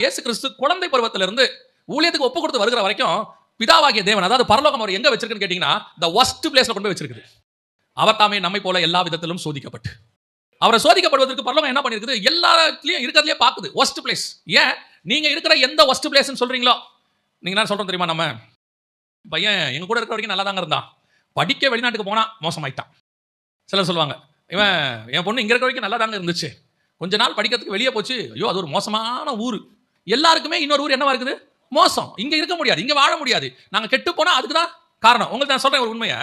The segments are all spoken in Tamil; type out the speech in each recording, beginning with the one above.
இயேசு கிறிஸ்து குழந்தை பருவத்திலிருந்து ஊழியத்துக்கு ஒப்பு கொடுத்து வருகிற வரைக்கும் பிதாவாகிய தேவன் அதாவது பரலோகம் அவர் எங்க வச்சிருக்குன்னு கேட்டீங்கன்னா த ஒஸ்ட் பிளேஸ்ல கொண்டு போய் வச்சிருக்குது. அவர் தாமே நம்மை போல எல்லா விதத்திலும் சோதிக்கப்பட்டு. அவரை சோதிக்கப்படுவதற்கு பரலோகம் என்ன பண்ணிருக்குது எல்லாத்துலயும் இருக்கிறதுலயே பாக்குது. ஒஸ்ட் பிளேஸ் ஏன்? நீங்க இருக்கிற எந்த ஒஸ்ட் பிளேஸ்னு சொல்றீங்களோ? நீங்க என்ன சொல்றோம் தெரியுமா நம்ம? பையன் எங்க கூட இருக்கிற வரைக்கும் நல்லா தாங்க இருந்தான். படிக்க வெளிநாட்டுக்கு போனா மோசமாயிட்டான். சிலர் சொல்லுவாங்க இவன் என் பொண்ணு இங்க இருக்கிற வரைக்கும் நல்லா தாங்க இருந்துச்சு. கொஞ்ச நாள் படிக்கிறதுக்கு வெளியே போச்சு. ஐயோ அது ஒரு மோசமான ஊர். எல்லாருக்குமே இன்னொரு ஊர் என்னவா இருக்குது? மோசம். இங்க இருக்க முடியாது. இங்க வாழ முடியாது. நாங்க கெட்டு போனா அதுக்கு தான் காரணம். உங்களுக்கு நான் சொல்றேன் ஒரு உண்மையை.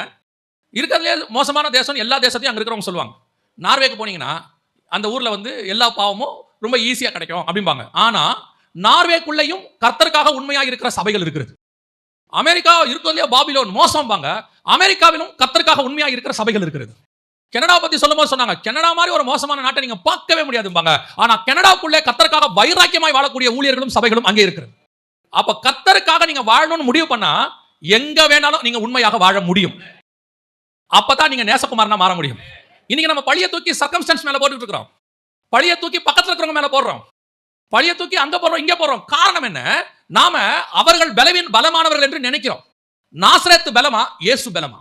இருக்கிறதுலே மோசமான தேசம் எல்லா தேசத்தையும் அங்க இருக்கிறவங்க சொல்லுவாங்க. நார்வேக்கு போனீங்கன்னா அந்த ஊர்ல வந்து எல்லா பாவமும் ரொம்ப ஈஸியா கிடைக்கும் அப்படிம்பாங்க. ஆனா நார்வேக்குள்ளேயும் கர்த்தருக்காக உண்மையா இருக்கிற சபைகள் இருக்கிறது. அமெரிக்கா இருக்கிறதுலே பாபிலோன் மோசம்பாங்க. அமெரிக்காவிலும் கர்த்தருக்காக உண்மையா இருக்கிற சபைகள் இருக்கிறது. கனடா பத்தி சொல்லும்போது சொன்னாங்க கனடா மாதிரி ஒரு மோசமான நாட்டை நீங்க பார்க்கவே முடியாதும்பாங்க. ஆனா கனடாக்குள்ளே கத்தருக்காக வைராக்கியமாய் வாழக்கூடிய ஊழியர்களும் சபைகளும் அங்கே இருக்கிறது. அப்ப கத்தருக்காக நீங்க வாழணும்னு முடிவு பண்ணா எங்க வேணாலும் நீங்க உண்மையாக வாழ முடியும். அப்பதான் நீங்க நேசகுமாரனா மாற முடியும். இன்னைக்கு நம்ம பழிய தூக்கி சர்க்கம்ஸ்டன்ஸ் மேல போட்டுட்டு இருக்கிறோம். பழிய தூக்கி பக்கத்துல இருக்கிறவங்க மேல போடுறோம். பழைய தூக்கி அங்க போடுறோம் இங்க போடுறோம். காரணம் என்ன? நாம அவர்கள் பலவீன் பலமானவர்கள் என்று நினைக்கிறோம். நாசரத்து பலமா? இயேசு பலமா?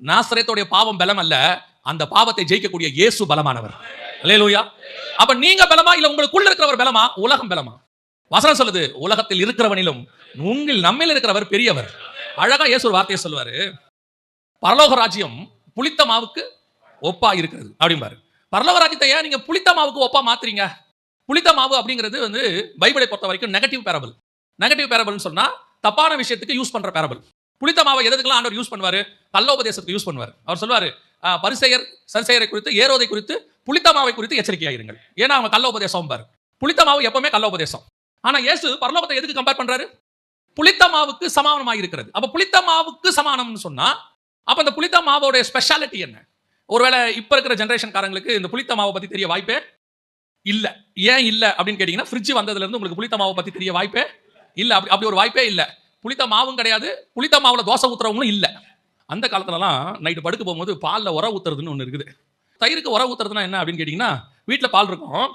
நாசரேத்துடைய பாவம் பலம் அல்ல அந்த பாவத்தை ஜெயிக்கக்கூடிய இயேசு பலமானவர். அல்லேலூயா. அப்ப நீங்க பலமா இல்ல உங்களுக்குள்ள இருக்கிறவர் பலமா? உலகம் பலமா? வசனம் சொல்லுது உலகத்தில் இருக்கிறவனிலும் உங்கள் நம்மில் இருக்கிறவர் பெரியவர். அழகா இயேசு ஒரு வார்த்தையை சொல்லுவாரு. பரலோக ராஜ்யம் புளித்த மாவுக்கு ஒப்பா இருக்கிறது அப்படிம்பாரு பரலோக ராஜ்யத்தை ஏன் நீங்க புளித்த மாவுக்கு ஒப்பா மாத்துறீங்க? புளித்த மாவு அப்படிங்கிறது வந்து பைபிளை பொறுத்த வரைக்கும் நெகட்டிவ் பேரபிள் நெகட்டிவ் பேரபிள்னு சொன்னா தப்பான விஷயத்துக்கு யூஸ் பண்ற பேரபிள் புளித்த மாவை எதுக்கெல்லாம் ஆண்டவர் யூஸ் பண்ணுவார்? கல்லோபதேசத்துக்கு யூஸ் பண்ணுவார். அவர் சொல்வார் பரிசெயர் சரிசெயரை குறித்து ஏரோதை குறித்து புளித்த மாவை குறித்து எச்சரிக்கையாயிருங்கள் ஏன்னா அவங்க கல்லோபதேசம் பாரு. புளித்த மாவு எப்பவுமே கல்லோபதேசம். ஆனால் இயேசு பரலோகத்தை எதுக்கு கம்பேர் பண்ணுறாரு புளித்த மாவுக்கு சமானமாக இருக்கிறது. அப்போ புளித்த மாவுக்கு சமானம்னு சொன்னால் அப்போ இந்த புளித்த மாவோடைய ஸ்பெஷாலிட்டி என்ன? ஒருவேளை இப்போ இருக்கிற ஜென்ரேஷன்காரங்களுக்கு இந்த புளித்த மாவை பற்றி தெரிய வாய்ப்பே இல்லை. ஏன் இல்லை அப்படின்னு கேட்டிங்கன்னா ஃப்ரிட்ஜ் வந்ததுலேருந்து உங்களுக்கு புளித்த மாவை பற்றி தெரிய வாய்ப்பே இல்லை. அப்படி அப்படி ஒரு வாய்ப்பே இல்லை. புளித்த மாவும் கிடையாது. புளித்த மாவில் தோசை ஊத்துறவங்களும் இல்லை. அந்த காலத்துலலாம் நைட்டு படுக்க போகும்போது பால்ல உர ஊத்துறதுன்னு ஒன்று இருக்குது. தயிருக்கு உர ஊத்துறதுனா என்ன அப்படின்னு கேட்டிங்கன்னா வீட்டில் பால் இருக்கும்.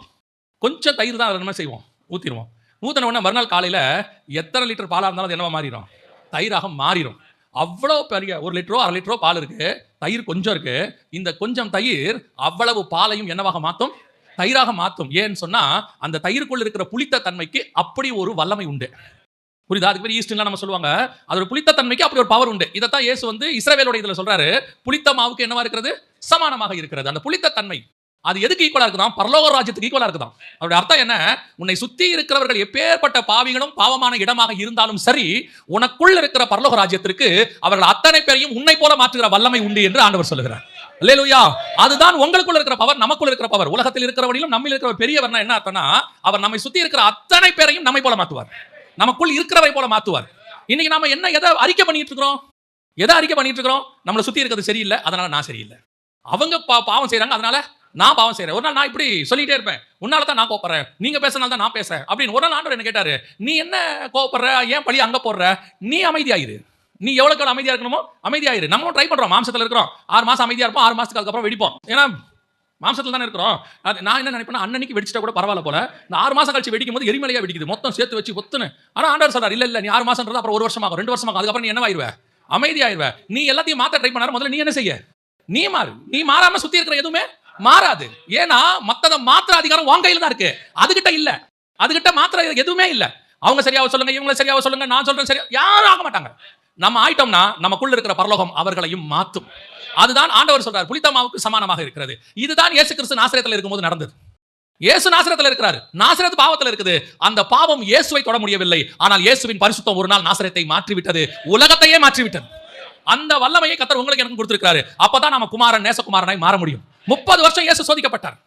கொஞ்சம் தயிர் தான் என்ன செய்வோம். ஊற்றிடுவோம் ஊற்றின உடனே மறுநாள் காலையில் எத்தனை லிட்டர் பாலாக இருந்தாலும் அது என்னவா மாறிடும்? தயிராக மாறிடும். அவ்வளோ பெரிய ஒரு லிட்டரோ அரை லிட்டரோ பால் இருக்குது தயிர் கொஞ்சம் இருக்குது இந்த கொஞ்சம் தயிர் அவ்வளவு பாலையும் என்னவாக மாற்றும் தயிராக மாற்றும் ஏன்னு சொன்னால் அந்த தயிருக்குள்ளே இருக்கிற புளித்த தன்மைக்கு அப்படி ஒரு வல்லமை உண்டு. புரியுதா? அதுக்கு பேர் ஈஸ்ட்லாம் நம்ம சொல்லுவாங்க. அதோட புளித்த தன்மைக்கு அப்படி ஒரு பவர் உண்டு. இதைத்தான் இயேசு வந்து இஸ்ரேவேலோட இதுல சொல்றாரு. புளித்த மாவுக்கு என்னவா இருக்கிறது? சமானமாக இருக்கிறது. அந்த புளித்த தன்மை அது எதுக்கு ஈக்குவலா இருக்குதான் பரலோக ராஜ்யத்துக்கு ஈக்குவலா இருக்குதான் அதோட அர்த்தம் என்ன? உன்னை சுத்தி இருக்கிறவர்கள் எப்பேற்பட்ட பாவிகளும் பாவமான இடமாக இருந்தாலும் சரி உனக்குள் இருக்கிற பரலோக ராஜ்யத்திற்கு அவர்கள் அத்தனை பேரையும் உன்னை போல மாற்றுகிற வல்லமை உண்டு என்று ஆண்டவர் சொல்லுகிறார். இல்லையா அதுதான் உங்களுக்குள்ள இருக்கிற பவர் நமக்குள்ள இருக்கிற பவர் உலகத்தில் இருக்கிறவனிலும் நம்மில் இருக்கிற பெரியவர்னா என்ன அர்த்தம்னா அவர் நம்மை சுத்தி இருக்கிற அத்தனை பேரையும் நம்மை போல மாத்துவார் நமக்குள் இருக்கிறவை போல மாத்துவார். இன்னைக்கு நாம என்ன எதை அறிக்கை பண்ணிட்டு இருக்கிறோம்? எதை அறிக்கை பண்ணிட்டு இருக்கிறோம்? நம்மளை சுத்தி இருக்கிறது சரியில்லை அதனால நான் சரியில்லை. அவங்க பா- பாவம் செய்கிறாங்க அதனால நான் பாவம் செய்கிறேன் ஒரு நாள் நான் இப்படி சொல்லிட்டே இருப்பேன். உன்னால தான் நான் கோப்படுறேன் நீங்க பேசுனால தான் நான் பேசுறேன். அப்படின்னு ஒரு நாள் ஆண்டவர் என்ன கேட்டாரு? நீ என்ன கோப்படுற ஏன் பழி அங்க போடுற? நீ அமைதியாயிரு. நீ எவ்வளவுக்கு எவ்வளோ அமைதியா இருக்கணுமோ அமைதியாயிரு. நம்மளும் ட்ரை பண்ணுறோம் மாம்சத்துல இருக்கிறோம். ஆறு மாதம் அமைதியாக இருப்போம். ஆறு மாதத்துக்கு அதுக்கப்புறம் வெடிப்போம். ஏன்னா மாம்சத்தில் தானே இருக்கிறோம். அது நான் என்ன நினைப்பேன் அன்னன்னைக்கு வெடிச்சிட்டா கூட பரவாயில்ல போல. இந்த ஆறு மாசம் கழிச்சு வெடிக்கும் போது எரிமலையாக வெடிக்குது. மொத்தம் சேர்த்து வச்சு ஒத்துன்னு. ஆனால் ஆண்டவர் சார் இல்லை இல்லை நீ ஆறு மாதம்ன்றது அப்புறம் ஒரு வருஷமாகும் ரெண்டு வருஷமாகும். அதுக்கப்புறம் நீ என்னவாயிருவ? அமைதியாயிருவ. நீ எல்லாத்தையும் மாற்ற ட்ரை பண்ணாரு. முதல்ல நீ என்ன செய்ய? நீ மாறு. நீ மாறாம சுத்தி இருக்கிற எதுவுமே மாறாது. ஏன்னா மற்றதை மாத்திர அதிகாரம் உன் கையில தான் இருக்கு. அதுகிட்ட இல்ல. அதுகிட்ட மாத்திர எதுவுமே இல்லை. அவங்க சரியாக சொல்லுங்க இவங்கள சரியாக சொல்லுங்க நான் சொல்றேன் சரியா யாரும் ஆக மாட்டாங்க. நம்ம ஆயிட்டோம்னா நமக்குள்ள இருக்கிற பரலோகம் அவர்களையும் மாத்தும். அதுதான் ஆண்டவர் சொல்றார். புளித்தமாவுக்கு சமானமாக இருக்கிறது. இதுதான் இயேசு கிறிஸ்து நாசிரியத்தில் இருக்கும்போது நடந்தது. இயேசு நாசிரத்தில் இருக்கிறாரு. நாசிரத் பாவத்தில் இருக்குது. அந்த பாவம் இயேசுவை தொட முடியவில்லை. ஆனால் இயேசுவின் பரிசுத்தம் ஒரு நாள் நாசிரத்தை மாற்றிவிட்டது. உலகத்தையே மாற்றிவிட்டது. அந்த வல்லமையை கத்தர் உங்களுக்கு எனக்கு கொடுத்திருக்காரு அப்பதான் நம்ம குமாரன் நேசகுமாரனாய் மாற முடியும். முப்பது வருஷம் இயேசு சோதிக்கப்பட்டார்.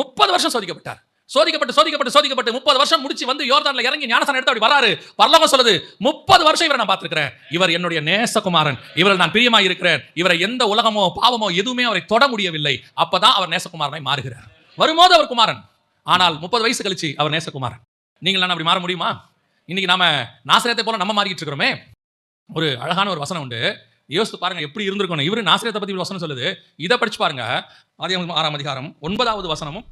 முப்பது வருஷம் சோதிக்கப்பட்டார். சோதிக்கப்பட்டு சோதிக்கப்பட்டு சோதிக்கப்பட்டு முப்பது வருஷம் முடிச்சு வந்து யோர்தான்ல இறங்கி ஞானசானம் எடுத்து அப்படி வராரு. பரலோகம் சொல்லுது முப்பது வருஷம் இவரை நான் பார்த்திருக்கிறேன். இவர் என்னுடைய நேசகுமாரன். இவரை நான் பிரியமா இருக்கிறேன். இவரை எந்த உலகமோ பாவமோ எதுவுமே அவரை தொட முடியவில்லை. அப்பதான் அவர் நேசகுமாரனாய் மாறுகிறார். வரும்போது அவர் குமாரன். ஆனால் முப்பது வயசு கழிச்சு அவர் நேசகுமாரன். நீங்கள் நான் அப்படி மாற முடியுமா? இன்னைக்கு நாம நாசிரியத்தை போல நம்ம மாறிக்கிட்டு இருக்கிறோமே. ஒரு அழகான ஒரு வசனம் உண்டு. யோசித்து பாருங்க எப்படி இருந்திருக்கணும். இவரு நாசிரியத்தை பத்தி வசனம் சொல்லுது. இதை படிச்சு பாருங்க. ஆதி ஆறாம் அதிகாரம் ஒன்பதாவது வசனமும்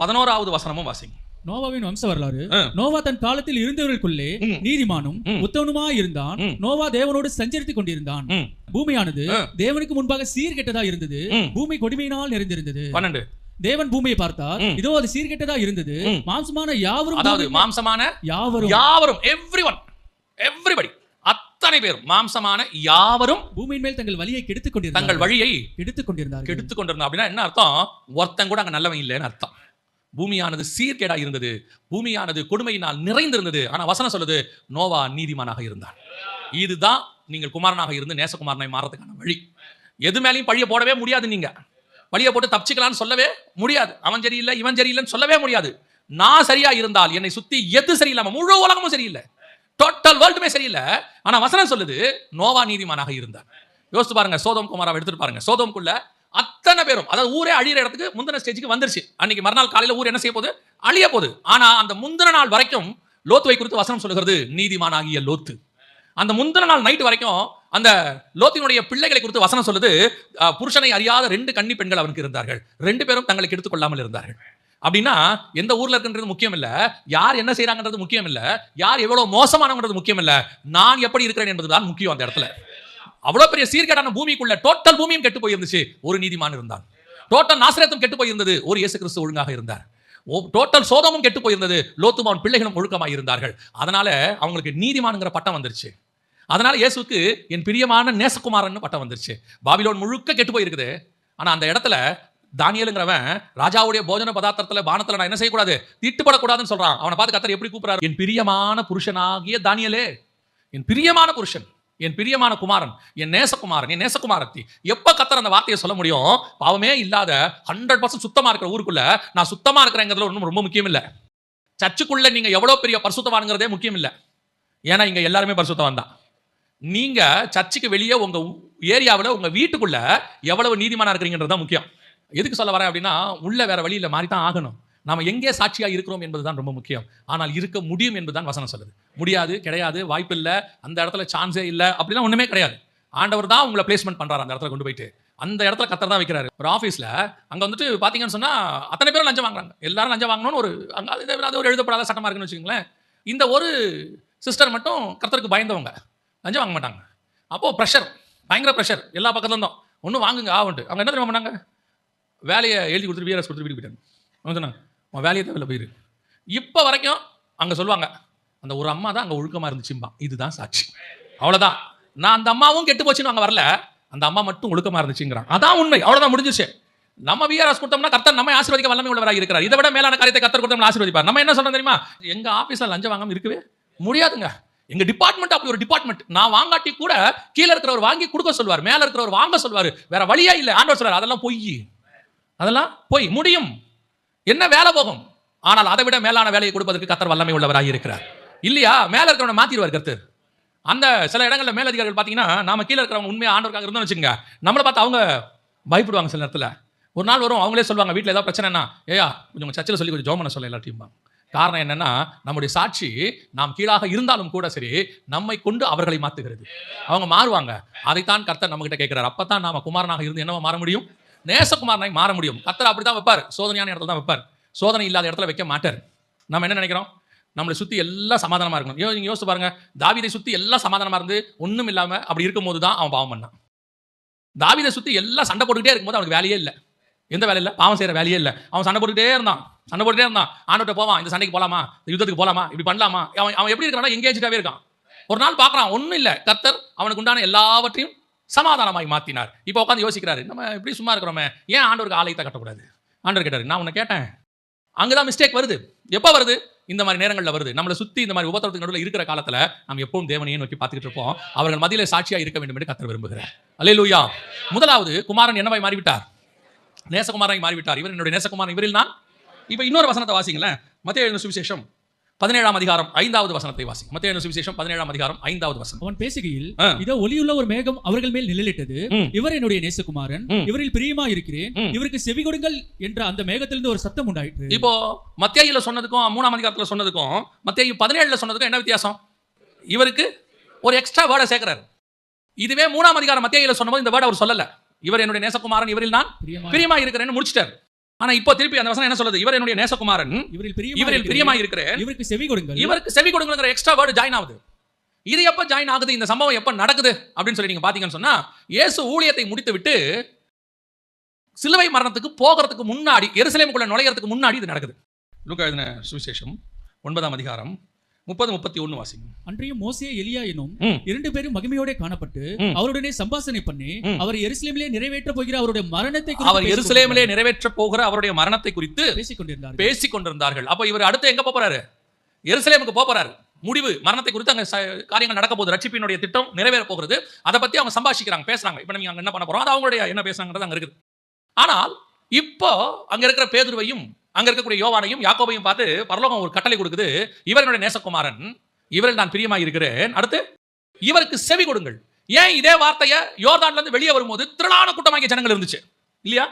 பதினோராவது வசனமும் வாசிங்க நோவாவின் வம்ச வரலாறு. நோவா தன் காலத்தில் இருந்தவர்களுக்குள்ளே. நீதிமானும். உத்தவனுமா இருந்தான். நோவா தேவனோடு சஞ்சரித்துக் கொண்டிருந்தான். பூமியானது. தேவனுக்கு முன்பாக சீர்கெட்டதா இருந்தது. பூமி கொடுமையினால் நிறைந்திருந்தது பன்னெண்டு தேவன் பூமியை பார்த்தார். இதோ அது சீர்கெட்டதா இருந்தது. மாம்சமான யாவரும் அதாவது மாம்சமான யாவரும் யாவரும் எவ்ரி ஒன் எவ்ரிபடி அத்தனை பேரும் மாம்சமான யாவரும் பூமியின் மேல் தங்கள் வழியை கெடுத்துக் தங்கள் கொண்டிருந்தார்கள் வழியை கெடுத்துக் கொண்டிருந்தார்கள் கெடுத்து கொண்டிருந்தா அப்படின்னா என்ன அர்த்தம் ஒருத்தன் கூட அங்க நல்லவன் இல்லைன்னு அர்த்தம் பூமியானது சீர்கேடா இருந்தது. பூமியானது கொடுமையினால் நிறைந்திருந்தது. ஆனால் வசனம் சொல்லுது நோவா நீதிமானாக இருந்தான். இதுதான் நீங்கள் குமாரனாக இருந்து நேசகுமாரனை மாறதுக்கான வழி. எது மேலேயும் பழிய போடவே முடியாது நீங்க. பழிய போட்டு தப்பிச்சுக்கலாம்னு சொல்லவே முடியாது. அவன் சரியில்லை இவன் சரியில்லைன்னு சொல்லவே முடியாது. நான் சரியா இருந்தால் என்னை சுத்தி எது சரியில்லாம முழு உலகமும் சரியில்லை. டோட்டல் வேர்ல்டுமே சரியில்லை. ஆனா வசனம் சொல்லுது நோவா நீதிமானாக இருந்தான். யோசித்து பாருங்க சோதம் குமாராவை எடுத்துட்டு பாருங்க. சோதம்குள்ள அத்தனை பேரும் அதாவது ஊரே அழியிற இடத்துக்கு முந்தின ஸ்டேஜுக்கு வந்துருச்சு. அன்னைக்கு மறுநாள் காலையில ஊர் என்ன செய்ய போகுது? அழிய போகுது. ஆனா அந்த முந்தின நாள் வரைக்கும் லோத்துவை குறித்து வசனம் சொல்லுகிறது நீதிமானாகிய லோத்து. அந்த முந்தின நாள் நைட் வரைக்கும் அந்த லோத்தினுடைய பிள்ளைகளை குறித்து வசனம் சொல்லுது அஹ், புருஷனை அறியாத ரெண்டு கன்னி பெண்கள் அவனுக்கு இருந்தார்கள். ரெண்டு பேரும் தங்களை எடுத்துக்கொள்ளாமல் இருந்தார்கள். அப்படின்னா எந்த ஊர்ல இருக்குன்றது முக்கியம் இல்ல. யார் என்ன செய்யறாங்கன்றது முக்கியம் இல்ல. யார் எவ்வளவு மோசமானவங்கிறது முக்கியம் இல்ல. நான் எப்படி இருக்கிறேன் என்பதுதான் முக்கியம் அந்த இடத்துல. அவ்வளோ பெரிய சீர்கேடான பூமிக்குள்ள டோட்டல் பூமியும் கெட்டு போயிருந்துச்சு. ஒரு நீதிமான் இருந்தான். டோட்டல் நாசிரத்தும் கெட்டு போயிருந்தது. ஒரு இயேசு கிறிஸ்து ஒழுங்காக இருந்தார். டோட்டல் சோதமும் கெட்டு போயிருந்தது. லோத்தும் அவன் பிள்ளைகளும் ஒழுக்கமாக இருந்தார்கள். அதனால அவங்களுக்கு நீதிமான்ங்கிற பட்டம் வந்துருச்சு. அதனால இயேசுக்கு என் பிரியமான நேசகுமாரன் பட்டம் வந்துருச்சு. பாபிலோன் முழுக்க கெட்டு போயிருக்குது. ஆனா அந்த இடத்துல தானியலுங்கிறவன் ராஜாவுடைய போஜன பதார்த்தத்துல பானத்துல நான் என்ன செய்யக்கூடாது? திட்டுப்படக்கூடாதுன்னு சொல்றான். அவனை பார்த்து கத்தர் எப்படி கூப்பிடுறாரு? என் பிரியமான புருஷனாகிய தானியலே. என் பிரியமான புருஷன். என் பிரியமான குமாரன் என் நேசகுமாரன் என் நேசகுமாரத்தி எப்போ கத்தர் அந்த வார்த்தையை சொல்ல முடியும்? பாவமே இல்லாத ஹண்ட்ரட் பர்சன்ட் சுத்தமாக இருக்கிற ஊருக்குள்ள நான் சுத்தமாக இருக்கிறேங்கிறதுல ஒன்றும் ரொம்ப முக்கியம் இல்லை சர்ச்சுக்குள்ள நீங்க எவ்வளோ பெரிய பரிசுத்தவானுங்கிறதே முக்கியம் இல்லை ஏன்னா இங்க எல்லாருமே பரிசுத்தவான் தான். நீங்க சர்ச்சுக்கு வெளியே உங்க ஏரியாவில் உங்க வீட்டுக்குள்ள எவ்வளவு நீதிமானா இருக்கிறீங்கன்றது தான் முக்கியம். எதுக்கு சொல்ல வரேன் அப்படின்னா உள்ள வேற வழியில் மாறி தான் ஆகணும். நாம் எங்கே சாட்சியாக இருக்கிறோம் என்பதுதான் ரொம்ப முக்கியம். ஆனால் இருக்க முடியும் என்பதுதான் வசனம் சொல்லுது. முடியாது கிடையாது வாய்ப்பு இல்லை அந்த இடத்துல சான்ஸே இல்லை அப்படிலாம் ஒன்றுமே கிடையாது. ஆண்டவர் தான் உங்களை பிளேஸ்மெண்ட் பண்ணுறாரு அந்த இடத்துல கொண்டு போயிட்டு. அந்த இடத்துல கத்தர் தான் வைக்கிறாரு. ஒரு ஆஃபீஸில் அங்கே வந்துட்டு பார்த்தீங்கன்னு சொன்னால் அத்தனை பேரும் லஞ்சம் வாங்குறாங்க. எல்லாரும் லஞ்சம் வாங்கணும்னு ஒரு அங்கே அது ஒரு எழுதப்படாத சட்டமாக இருக்குன்னு வச்சுக்கோங்களேன். இந்த ஒரு சிஸ்டர் மட்டும் கர்த்தருக்கு பயந்தவங்க. லஞ்சம் வாங்க மாட்டாங்க. அப்போது ப்ரெஷர் பயங்கர ப்ரெஷர் எல்லா பக்கத்துல இருந்தோம். ஒன்றும் வாங்குங்க ஆவன்ட்டு அவங்க என்ன தெரியுமா பண்ணாங்க? வேலையை எழுதி கொடுத்துட்டு விஆர்எஸ் கொடுத்துட்டு வீட்டுக்கு போயிட்டாங்க. சொன்னாங்க உன் வேலையை தேவையில்ல போயிரு. இப்போ வரைக்கும் அங்கே சொல்லுவாங்க அந்த ஒரு அம்மா தான் அங்கே ஒழுக்கமாக இருந்துச்சும்பா. இதுதான் சாட்சி. அவ்வளோதான் நான் அந்த அம்மாவும் கெட்டு போச்சுன்னு அங்கே வரல. அந்த அம்மா மட்டும் ஒழுக்கமாக இருந்துச்சுங்கிறான். அதான் உண்மை. அவ்வளோதான் முடிஞ்சிச்சு நம்ம விஆர்எஸ் கொடுத்தோம்னா கர்த்தர் நம்ம ஆசீர்வதிக்க வல்லமை உள்ளவராக இருக்கிறார். இதை விட மேலான காரியத்தை கர்த்தர் கொடுத்தோம்னா ஆசீர்வதிப்பார். நம்ம என்ன சொல்றோம் தெரியுமா? எங்க ஆஃபீஸில் லஞ்சம் வாங்காம இருக்கவே முடியாதுங்க. எங்க டிபார்ட்மெண்ட் அப்படி ஒரு டிபார்ட்மெண்ட் நான் வாங்காட்டி கூட கீழே இருக்கிறவர் வாங்கி கொடுக்க சொல்வார் மேல இருக்கிறவர் வாங்க சொல்வார் வேற வழியா இல்லை. ஆண்டவர் சொல்றாரு அதெல்லாம் பொய். அதெல்லாம் பொய். முடியும். என்ன வேலை போகும்? ஆனால் அதை விட மேலான வேலையை கொடுப்பதற்கு கத்தர் வல்லமை உள்ளவராக இருக்கிறார். இல்லையா? மேல இருக்கிறவனை மாத்திடுவார் கருத்து அந்த சில இடங்களில் மேலதிகாரிகள் பார்த்தீங்கன்னா நாம கீழே இருக்கிறவங்க உண்மையாக ஆண்டவருக்காக இருந்தோம்னு வச்சுங்க நம்மளை பார்த்து அவங்க பயப்படுவாங்க சில நேரத்தில். ஒரு நாள் வரும் அவங்களே சொல்லுவாங்க வீட்டில் ஏதாவது பிரச்சனைனா ஏயா கொஞ்சம் சர்ச்சில் சொல்லி கொஞ்சம் ஜோம் பண்ண சொல்ல எல்லாத்தையும் காரணம் என்னன்னா நம்முடைய சாட்சி நாம் கீழாக இருந்தாலும் கூட சரி நம்மை கொண்டு அவர்களை மாத்துகிறது. அவங்க மாறுவாங்க. அதைத்தான் கர்த்தர் நம்மகிட்ட கேட்குறாரு. கேட்கிறார் அப்பதான் நாம குமாரனாக இருந்து என்னவா மாற முடியும்? நேசகுமாரனாய் மாற முடியும். தத்தர் அப்படி தான் வைப்பார். சோதனையான இடத்துல தான் வைப்பார். சோதனை இல்லாத இடத்துல வைக்க மாட்டார். நம்ம என்ன நினைக்கிறோம்? நம்மளை சுற்றி எல்லாம் சமாதானமாக இருக்கணும். யோ நீங்கள் யோசிச்சு பாருங்கள் தாவிதை சுற்றி எல்லாம் சமாதானமாக இருந்து ஒன்றும் இல்லாமல் அப்படி இருக்கும்போது தான் அவன் பாவம் பண்ணான். தாவிதை சுற்றி எல்லாம் சண்டை போட்டுக்கிட்டே இருக்கும்போது அவனுக்கு வேலையே இல்லை. எந்த வேலை இல்லை. பாவம் செய்கிற வேலையே இல்லை. அவன் சண்டை போட்டுக்கிட்டே இருந்தான். சண்டை போட்டுட்டே இருந்தான். ஆண்டோட்ட போவான். இந்த சண்டைக்கு போகலாமா இந்த யுத்தத்துக்கு போகலாமா இப்படி பண்ணலாமா? அவன் அவன் எப்படி இருக்கானா எங்கேஜாவே இருக்கான். ஒரு நாள் பார்க்குறான். ஒன்றும் இல்லை. கர்த்தர் அவனுக்கு உண்டான எல்லாவற்றையும் சமாதானமாய் மாத்தினார். இப்போ உட்காந்து யோசிக்கிறாரு நம்ம எப்படி சும்மா இருக்கிறோமே ஏன் ஆண்டவருக்கு ஆலயத்தை கட்டக்கூடாது? ஆண்டவர் கேட்டார் நான் உன்னை கேட்டேன். அங்கதான் மிஸ்டேக் வருது. எப்போ வருது? இந்த மாதிரி நேரங்களில் வருது. நம்மளை சுற்றி இந்த மாதிரி உபத்திரத்துக்கு நடுவில் இருக்கிற காலத்துல நம்ம எப்பவும் தேவனையே நோக்கி பார்த்துக்கிட்டு இருப்போம். அவர்கள் மதியில் சாட்சியா இருக்க வேண்டும் என்று கத்தர் விரும்புகிறார். அல்லேலூயா முதலாவது குமாரன் என்னவாய் மாறிவிட்டார்? நேசகுமாராய் மாறிவிட்டார். இவர் என்னுடைய நேசகுமாரன். இவரில் நான் இப்போ இன்னொரு வசனத்தை வாசிங்களேன். மத்திய சுவிசேஷம் பதினேழாம் அதிகாரம் ஐந்தாவது வசனத்தை வாசி. மத்திய சுவிசேஷம் பதினேழாம் அதிகாரம் ஐந்தாவது வசனம். அவன் பேசுகையில். இதோ ஒளியுள்ள ஒரு மேகம் அவர்கள் மேல் நிழலிட்டது. இவர் என்னுடைய நேசகுமாரன். இவரில் பிரியமா இருக்கிறேன். இவருக்கு செவி கொடுங்கள் என்ற அந்த மேகத்திலிருந்து ஒரு சத்தம் உண்டாயிற்று. இப்போ மத்தியில சொன்னதுக்கும் மூணாம் அதிகாரத்துல சொன்னதுக்கும் மத்திய பதினேழுல சொன்னதுக்கும் என்ன வித்தியாசம்? இவருக்கு ஒரு எக்ஸ்ட்ரா வேர்டை சேர்க்கிறாரு. இதுவே மூணாம் அதிகாரம் மத்தியில சொன்னபோது இந்த வேர்டை அவர் சொல்லல. இவர் என்னுடைய நேசகுமாரன் இவரில் நான் பிரியமா இருக்கிறேன்னு முடிச்சிட்டார். ஆனா இப்போ திருப்பி அந்த வசனம் என்ன சொல்லுது? இவர் என்னுடைய நேசகுமாரன். இவரில் பிரியமா இவரில் இருக்கிறேன். பிரியமா இருக்கிறேன். இவருக்கு செவி கொடுங்கள். இவருக்கு செவி கொடுங்கிற எக்ஸ்ட்ரா வேர்டு ஜாயின் ஆகுது. இது எப்ப ஜாயின் ஆகுது? இந்த சம்பவம் எப்ப நடக்குது? அப்படின்னு சொல்லி நீங்க பாத்தீங்கன்னு சொன்னா இயேசு ஊழியத்தை முடித்து விட்டு சிலுவை மரணத்துக்கு போகிறதுக்கு முன்னாடி எருசலேமுக்குள்ள நுழையறதுக்கு முன்னாடி இது நடக்குது. லூக்கா எழுதின சுவிசேஷம் ஒன்பதாம் அதிகாரம் முப்பது முப்பத்தி ஒன்னு வாசிங்க. அன்றையும் மோசே எலியா எனும். இரண்டு பேரும் மகிமையோட காணப்பட்டு. அவருடனே சம்பாஷணை பண்ணி. அவர் எருசலேமிலே நிறைவேற்ற போகிற அவருடைய மரணத்தை குறித்து அவர் எருசலேமிலே நிறைவேற்ற போகிற அவருடைய மரணத்தை குறித்து கொண்டிருந்தார். பேசிக் கொண்டிருந்தார் பேசிக் கொண்டிருந்தார்கள். அப்ப இவர் அடுத்து எங்க போறாரு? எருசலேமுக்கு போறாரு. முடிவு மரணத்தை குறித்து அங்க காரியங்கள் நடக்க போகுது. ரட்சிப்பினுடைய திட்டம் நிறைவேற போகிறது. அதை பத்தி அவங்க சம்பாஷிக்கிறாங்க பேசுறாங்க. இப்போ நீங்க அங்க என்ன பண்ண போறோம்? அது அவங்களுடைய என்ன பேசுறாங்கிறது அங்க இருக்குது. ஆனால் இப்போ அங்க இருக்கிற பேதுருவையும் அங்க இருக்கக்கூடிய யோவானையும் யாக்கோபையும் பார்த்து பரலோகம் ஒரு கட்டளை கொடுக்குது. இவர் என்னுடைய நேசகுமாரன். இவரில் நான் பிரியமாக இருக்கிறேன். அடுத்து இவருக்கு செவி கொடுங்கள். ஏன் இதே வார்த்தையை யோர்தான்ல இருந்து வெளியே வரும்போது திரளான கூட்டமாகிய ஜனங்கள் இருந்துச்சு? இல்லையா?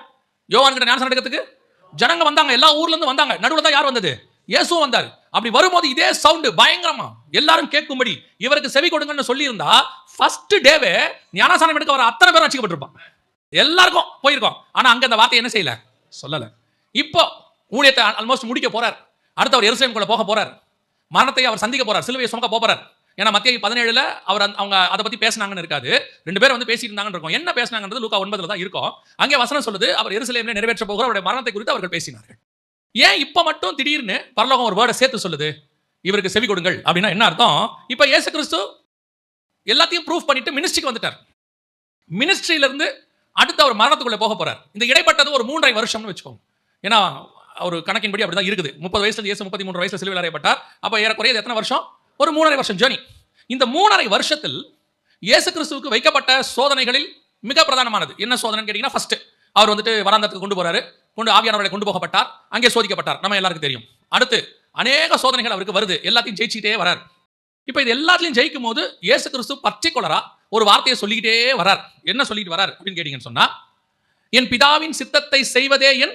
யோவான் கிட்ட ஞானசனம் ஜனங்க வந்தாங்க எல்லா ஊர்ல இருந்து வந்தாங்க. நடுவில் தான் யார் வந்தது? இயேசுவும் வந்தார். அப்படி வரும்போது இதே சவுண்டு பயங்கரமா. எல்லாரும் கேட்கும்படி இவருக்கு செவி கொடுங்கன்னு சொல்லி இருந்தா ஃபர்ஸ்ட் டேவே ஞானசானம் எடுக்க வர அத்தனை பேரும் ரசிக்கப்பட்டிருப்பான் எல்லாருக்கும் போயிருக்கோம். ஆனா அங்க அந்த வார்த்தை என்ன செய்யல? சொல்லல. இப்போ ஊழியத்தை ஆல்மோஸ்ட் முடிக்க போறார். அடுத்து அவர் எருசலேமுக்குள்ள போக போறார். மரணத்தை அவர் சந்திக்க போறார். சிலுவையை சுமக்க போறார். ஏன்னா மத்திய பதினேழுல அவர் அந்த- அவங்க அதை பத்தி பேசினாங்கன்னு இருக்காது. ரெண்டு பேரும் வந்து பேசிட்டு இருந்தாங்கன்னு இருக்கும். என்ன பேசினாங்கன்றது லூக்கா ஒன்பதுல தான் இருக்கும். அங்கே வசனம் சொல்லுது அவர் எருசலேம்ல நிறைவேற்ற போகிற அவருடைய மரணத்தை குறித்து அவர்கள் பேசினார்கள். ஏன் இப்ப மட்டும் திடீர்னு பரலோகம் ஒரு வேர்டை சேர்த்து சொல்லுது? இவருக்கு செவி கொடுங்கள். அப்படின்னா என்ன அர்த்தம்? இப்ப இயேசு கிறிஸ்து எல்லாத்தையும் ப்ரூஃப் பண்ணிட்டு மினிஸ்ட்ரிக்கு வந்துட்டார். மினிஸ்ட்ரியில இருந்து அடுத்து அவர் மரணத்துக்குள்ளே போக போறார். இந்த இடைப்பட்டது ஒரு மூன்றரை வருஷம்னு வச்சுக்கோங்க. ஏன்னா அவர் கணக்கின்படி அப்படிதான் இருக்குது. முப்பது வயசுல இயேசு முப்பத்தி மூன்று வயசுல சிலுவையில் அறையப்பட்டார். அப்போ ஏறக்குறையது எத்தனை வருஷம்? ஒரு மூணரை வருஷம் ஜேர்னி இந்த மூணரை வருஷத்தில் இயேசு கிறிஸ்துவுக்கு வைக்கப்பட்ட சோதனைகளில் மிக பிரதானமானது. என்ன சோதனைன்னு கேட்டீங்கன்னா ஃபர்ஸ்ட் அவர் வந்துட்டு வராந்தத்துக்கு கொண்டு போறாரு. கொண்டு ஆவியானவர்களை கொண்டு போகப்பட்டார். அங்கே சோதிக்கப்பட்டார். நம்ம எல்லாருக்கும் தெரியும். அடுத்து அநேக சோதனைகள் அவருக்கு வருது. எல்லாத்தையும் ஜெயிச்சிட்டே வரார். இப்போ இது எல்லாத்தையும் ஜெயிக்கும் போது இயேசு கிறிஸ்து பர்டிகுலரா ஒரு வார்த்தையை சொல்லிக்கிட்டே வரார். என்ன சொல்லிட்டு வரார் அப்படின்னு கேட்டீங்கன்னு சொன்னா என் பிதாவின் சித்தத்தை செய்வதே என்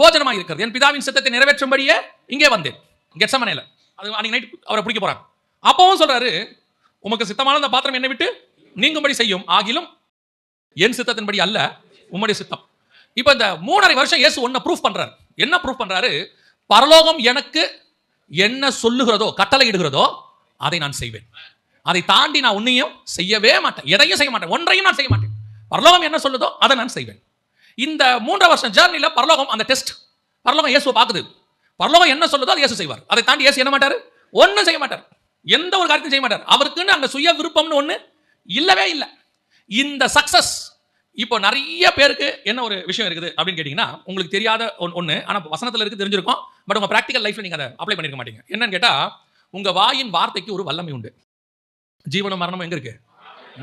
போஜனமாக இருக்கிறது. என் பிதாவின் சித்தத்தை நிறைவேற்றும்படியே இங்கே வந்தேன். கெட்சமனையில். அது அன்னைக்கு நைட் அவரை பிடிக்க போறாங்க. அப்பவும் சொல்றாரு உமக்கு சித்தமான அந்த பாத்திரம் என்னை விட்டு நீங்கும்படி செய்யும். ஆகிலும் என் சித்தத்தின்படி அல்ல உம்முடைய சித்தம். இப்போ இந்த மூணரை வருஷம் இயேசு ஒன்றை ப்ரூஃப் பண்ணுறாரு என்ன ப்ரூஃப் பண்றாரு? பரலோகம் எனக்கு என்ன சொல்லுகிறதோ கட்டளை இடுகிறதோ அதை நான் செய்வேன். அதை தாண்டி நான் ஒன்றையும் செய்யவே மாட்டேன். எதையும் செய்ய மாட்டேன். ஒன்றையும் நான் செய்ய மாட்டேன். பரலோகம் என்ன சொல்லுதோ அதை நான் செய்வேன். இந்த மூன்று வருஷம் ஜேர்னியில் பரலோகம் அந்த டெஸ்ட் பரலோகம் இயேசுவை பார்க்குது. பரலோகம் என்ன சொல்லுதோ அதை இயேசு செய்வார். அதை தாண்டி இயேசு என்ன மாட்டார்? ஒன்றும் செய்ய மாட்டார். எந்த ஒரு காரியத்தையும் செய்ய மாட்டார். அவருக்குன்னு அங்கே சுய விருப்பம்னு ஒன்று இல்லவே இல்லை. இந்த சக்ஸஸ் இப்போ நிறைய பேருக்கு என்ன ஒரு விஷயம் இருக்குது அப்படின்னு கேட்டிங்கன்னா உங்களுக்கு தெரியாத ஒன் ஒன்று ஆனால் வசனத்தில் இருக்குது தெரிஞ்சிருக்கும். பட் உங்கள் ப்ராக்டிக்கல் லைஃப்பில் நீங்கள் அதை அப்ளை பண்ணிருக்க மாட்டீங்க. என்னன்னு கேட்டால் உங்கள் வாயின் வார்த்தைக்கு ஒரு வல்லமை உண்டு. ஜீவனம் மரணம் எங்கே இருக்கு?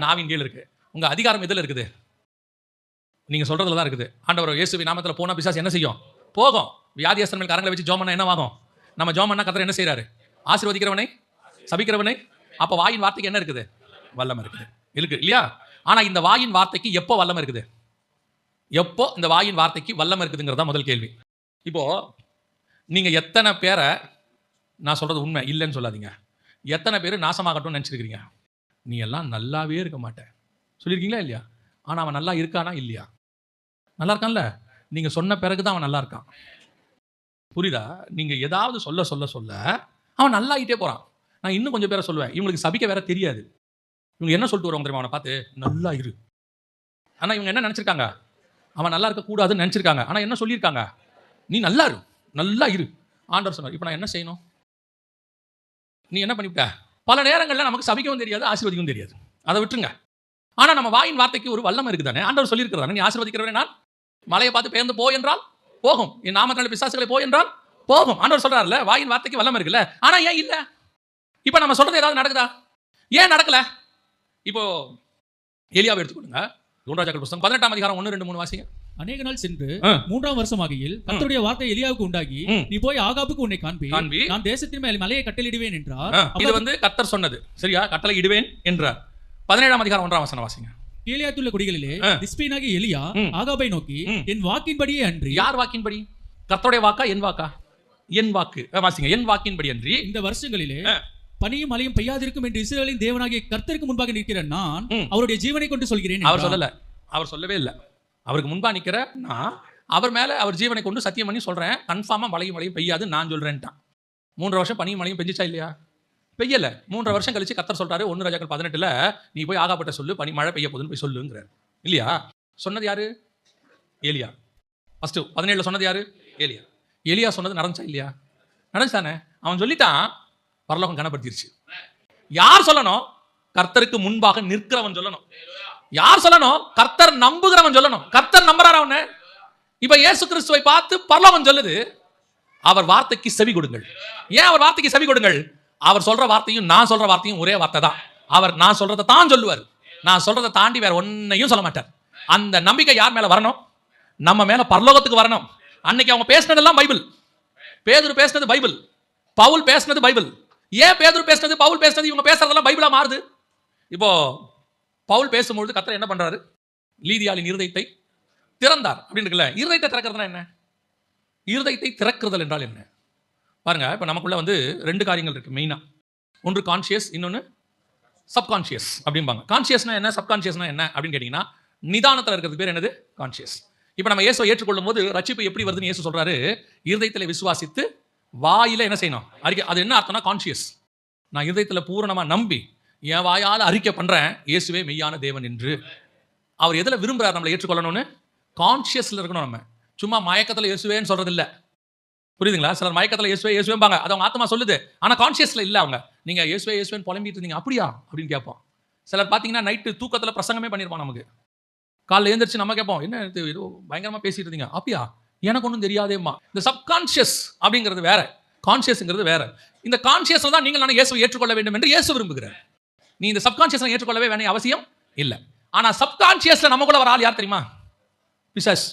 நாவின் கீழ் இருக்கு. உங்கள் அதிகாரம் எதில் இருக்குது? நீங்கள் சொல்கிறதுல தான் இருக்குது. ஆண்டவர் இயேசுவி நாமத்தில் போனால் பிசாசு என்ன செய்யும்? போகும். வியாதியஸ்தன் மேல் கரங்களை வச்சு ஜோமன்னா என்னவாகும்? நம்ம ஜோமன்னா கத்தர் என்ன செய்கிறாரு ஆசீர்வதிக்கிறவனை? சபிக்கிறவனை? அப்போ வாயின் வார்த்தைக்கு என்ன இருக்குது? வல்லமை இருக்குது. இருக்கு இல்லையா? ஆனால் இந்த வாயின் வார்த்தைக்கு எப்போ வல்லமை இருக்குது? எப்போ இந்த வாயின் வார்த்தைக்கு வல்லமை இருக்குதுங்கிறது தான் முதல் கேள்வி. இப்போது நீங்கள் எத்தனை பேரை நான் சொல்கிறது உண்மை இல்லைன்னு சொல்லாதீங்க. எத்தனை பேர் நாசமாகட்டும்னு நினச்சிருக்கிறீங்க? நீ எல்லாம் நல்லாவே இருக்க மாட்டேன் சொல்லியிருக்கீங்களா இல்லையா? ஆனால் அவன் நல்லா இருக்கானா இல்லையா? நல்லா இருக்கான்ல? நீங்கள் சொன்ன பிறகு தான் அவன் நல்லா இருக்கான். புரியுதா? நீங்கள் ஏதாவது சொல்ல சொல்ல சொல்ல அவன் நல்லா ஆகிட்டே போகிறான் நான் இன்னும் கொஞ்சம் பேரை சொல்லுவேன். இவங்களுக்கு சபிக்க வேற தெரியாது. இவங்க என்ன சொல்லிட்டு வருவாங்க தெரியுமா அவனை பார்த்து? நல்லா இரு. ஆனால் இவங்க என்ன நினச்சிருக்காங்க? அவன் நல்லா இருக்கக்கூடாதுன்னு நினச்சிருக்காங்க. ஆனால் என்ன சொல்லியிருக்காங்க? நீ நல்லா இரு. நல்லா இரு. ஆண்டவர் சொன்னார். இப்போ நான் என்ன செய்யணும்? நீ என்ன பண்ணிவிட்ட? பல நேரங்களில் நமக்கு சபிக்கவும் தெரியாது ஆசீர்வதிக்கவும் தெரியாது. அதை விட்டுருங்க. ஆனால் நம்ம வாயின் வார்த்தைக்கு ஒரு வல்லமை இருக்குதானே? ஆண்டவர் சொல்லியிருக்கிறாரு நீ ஆசீர்வதிக்கிறவனே நான் மலையை பார்த்து பெயர்ந்து போ என்றால் போகும். என் நாமத்தினால பிசாசுகளை போ என்றால் போகும். ஆண்டவர் சொல்கிறார்ல வாயின் வார்த்தைக்கு வல்லம் இருக்குல்ல. ஆனால் ஏன் இல்லை? இப்போ நம்ம சொல்றது ஏதாவது நடக்குதா? ஏன் நடக்கல? இப்போ எலியாவை எடுத்துக்கொடுங்க குண்டராஜாக்கள் புஸ்தகம் பதினெட்டாம் அதிகாரம் ஒன்று ரெண்டு மூணு வாசிங்க. அநேக நாள் சென்று. மூன்றாம் வருஷமாகையில் கர்த்தருடைய வார்த்தை எலியாவுக்கு உண்டாகி. நீ போய் ஆகாப்புக்கு உன்னை காண்பி. காண்பி. நான் தேசத்தின் மேல் மலையை கட்டளிடுவேன் என்றார். இது வந்து கத்தர் சொன்னது. சரியா? கட்டளை இடுவேன் என்றார். பதினேழாம் அதிகாரம் ஒன்றாம் வசனம் வாசிங்க. கீழியாத்துள்ள குடிகளிலே. திஸ்பீனாகி எலியா. ஆகாபை நோக்கி. என் வாக்கின்படியே அன்றி. யார் வாக்கின்படி? கர்த்தருடைய வாக்கா என் வாக்கா? என் வாக்கு. வாசிங்க. என் வாக்கின்படி அன்றி. இந்த வருஷங்களிலே. பனியும் மழையும் பெய்யாதிருக்கும் என்று இஸ்ரவேலின் தேவனாகிய கர்த்தருக்கு முன்பாக நிற்கிற நான். அவருடைய ஜீவனை கொண்டு சொல்கிறேன் அவர். சொல்லல. அவர் சொல்லவே இல்லை. அவருக்கு முன்பா நிக்கிற நான் அவர் மேல அவர் ஜீவனை கொண்டு சத்தியம் பண்ணி சொல்றேன் கன்ஃபார்மா மழையும் மழையும் பெய்யாது நான் சொல்றேன்ட்டான். மூன்று வருஷம் பனியும் மழையும் பெஞ்சிச்சா இல்லையா? பெய்யல. மூன்றரை வருஷம் கழிச்சு கத்தர் சொல்றாரு ஒன்னு ராஜாக்கள் பதினெட்டுல நீ போய் ஆகாப்பட்ட சொல்லு பனி மழை பெய்ய போகுதுன்னு போய் சொல்லுங்கிறார். இல்லையா? சொன்னது யாரு? ஏலியா. ஃபர்ஸ்ட் பதினேழுல சொன்னது யாரு? ஏலியா. ஏலியா சொன்னது நடந்துச்சா இல்லையா? நடந்துச்சானே? அவன் சொல்லிட்டான் பரலோகம் கனப்படுத்திருச்சு. யார் சொல்லணும்? கர்த்தருக்கு முன்பாக நிற்கிறவன் சொல்லணும். யார் சொல்லணும்? கர்த்தர் நம்புகிறவன் சொல்லணும். கர்த்தர் நம்புறார் அவனை? இப்ப இயேசு கிறிஸ்துவை பார்த்து பரலவன் சொல்லுது. அவர் வார்த்தைக்கு செவி கொடுங்கள். ஏன் அவர் வார்த்தைக்கு செவி கொடுங்கள்? அவர் சொல்ற வார்த்தையும் நான் சொல்ற வார்த்தையும் ஒரே வார்த்தை தான். அவர் நான் சொல்றதை தான் சொல்லுவார். நான் சொல்றதை தாண்டி வேற ஒன்னையும் சொல்ல மாட்டார். அந்த நம்பிக்கை யார் மேல வரணும்? நம்ம மேல பரலோகத்துக்கு வரணும். அன்னைக்கு அவங்க பேசினதெல்லாம் பைபிள். பேதுரு பேசினது பைபிள். பவுல் பேசினது பைபிள். ஏன் பேதுரு பேசினது பவுல் பேசினது இவங்க பேசுறதெல்லாம் பைபிளா மாறுது? இப்போ பவுல் பேசும்பொழுது கத்தர் என்ன பண்ணுறாரு லீதியாளின் இருதயத்தை திறந்தார். அப்படின்னு இருக்குல்ல இருதயத்தை திறக்கிறதுனா என்ன? இருதயத்தை திறக்கிறதல் என்றால் என்ன? பாருங்க இப்போ நமக்குள்ள வந்து ரெண்டு காரியங்கள் இருக்குது மெயினாக ஒன்று கான்ஷியஸ் இன்னொன்று சப்கான்ஷியஸ் அப்படிம்பாங்க. கான்ஷியஸ்னா என்ன? சப்கான்ஷியஸ்னா என்ன? அப்படின்னு கேட்டிங்கன்னா நிதானத்தில் இருக்கிறது பேர் என்னது? கான்ஷியஸ் இப்போ நம்ம இயேசுவை ஏற்றுக்கொள்ளும் போது ரட்சிப்பு எப்படி வருதுன்னு இயேசு சொல்கிறாரு இருதயத்தில் விசுவாசித்து வாயில் என்ன செய்யணும்? அறிக்கை அது என்ன அர்த்தம்னா கான்ஷியஸ் நான் இருதயத்தில் பூரணமாக நம்பி என் வாயால் அறிக்கை பண்ணுறேன் இயேசுவே மெய்யான தேவன் என்று. அவர் எதில் விரும்புகிறார் நம்மளை ஏற்றுக்கொள்ளணும்னு? கான்ஷியஸில் இருக்கணும் நம்ம. சும்மா மயக்கத்தில் இயேசுவேன்னு சொல்கிறதில்ல புரியுதுங்களா? சிலர் மயக்கத்தில் இயேசுவே இயேசுவேம்பாங்க. அது அவங்க ஆத்மா சொல்லுது. ஆனால் கான்ஷியஸில் இல்லை அவங்க. நீங்கள் இயேசுவே இயேசுவேன்னு புலம்பிட்டு இருந்தீங்க. அப்படியா? அப்படின்னு கேட்போம். சிலர் பார்த்தீங்கன்னா நைட்டு தூக்கத்தில் பிரசங்கமே பண்ணியிருப்பான் நமக்கு. காலைல எழுந்திரிச்சு நம்ம கேட்போம் என்ன ஏதோ பயங்கரமாக பேசிட்டு இருந்தீங்க. அப்படியா? எனக்கு ஒன்றும் தெரியாதேம்மா. இந்த சப்கான்ஷியஸ் அப்படிங்கிறது வேற. கான்ஷியஸுங்கிறது வேற. இந்த கான்ஷியஸில் தான் நீங்கள் நான் இயேசுவை ஏற்றுக்கொள்ள வேண்டும் என்று இயேசு விரும்புகிறேன் நீ இந்த சப்கான்ஷியஸ் ஏற்றுக்கொள்ளவே வேண்டிய அவசியம் இல்லை. ஆனா சப்கான்ஷியஸ்ல நமக்குள்ள வர ஆள் யார் தெரியுமா? பிசாஸ்